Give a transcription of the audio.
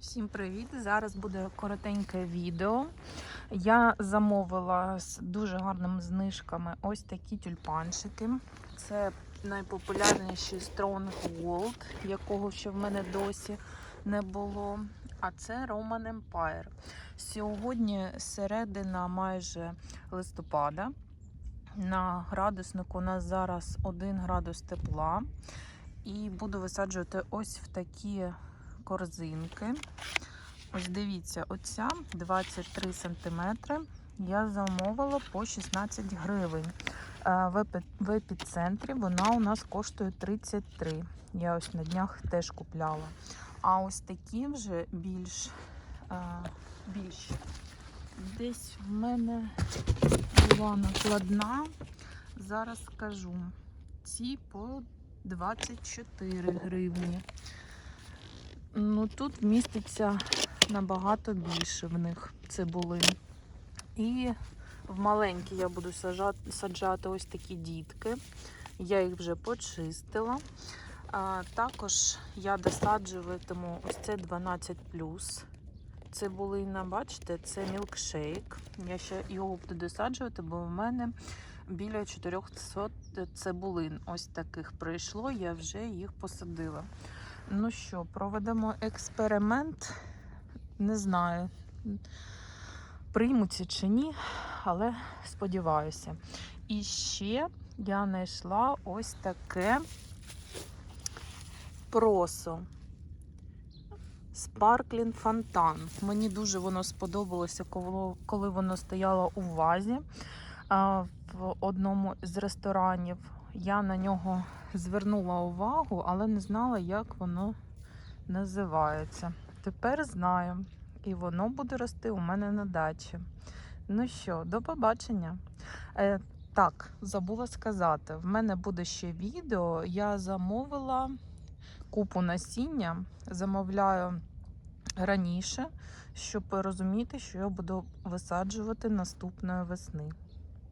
Всім привіт! Зараз буде коротеньке відео. Я замовила з дуже гарними знижками ось такі тюльпанчики. Це найпопулярніший Strong Gold, якого ще в мене досі не було. А це Roman Empire. Сьогодні середина майже листопада. На градуснику у нас зараз 1 градус тепла. І буду висаджувати ось в такі корзинки. Ось дивіться, оця 23 см я замовила по 16 гривень. Е, В епіцентрі вона у нас коштує 33. Я ось на днях теж купляла. А ось такі вже більш е, більші. Десь в мене була накладна. Зараз скажу. Ці по 24 гривні. Ну тут міститься набагато більше в них цибулин. І в маленькі я буду саджати, ось такі дітки. Я їх вже почистила. А, також я досаджуватиму ось це 12 цибулина, бачите, це мілкшейк. Я ще його буду досаджувати, бо в мене біля 400 цибулин. Ось таких прийшло, я вже їх посадила. Ну що, проведемо експеримент. Не знаю, приймуться чи ні, але сподіваюся. І ще я знайшла ось таке просо. Sparkling фонтан. Мені дуже воно сподобалося, коли воно стояло у вазі в одному з ресторанів. Я на нього звернула увагу, але не знала, як воно називається. Тепер знаю. І воно буде рости у мене на дачі. Ну що, до побачення. Е, так, забула сказати, в мене буде ще відео. Я замовила купу насіння, замовляю раніше, щоб розуміти, що я буду висаджувати наступної весни.